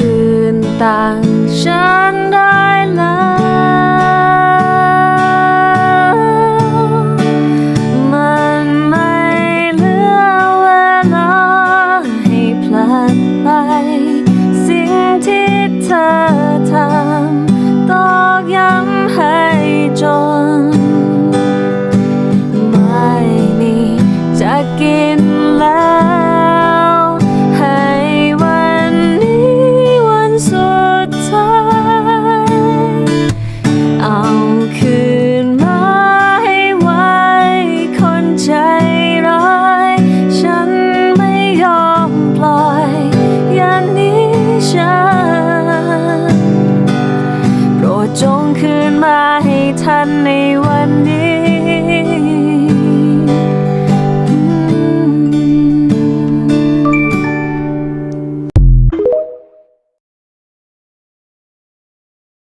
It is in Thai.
คืนต่างฉันได้แล้วมันไม่เหลือเวลาให้พลัดไป สิ่งที่เธอทำตอกย้ำให้จน ไม่มีจะกิน ฉัน โปรดจงคืนมาให้ทันใน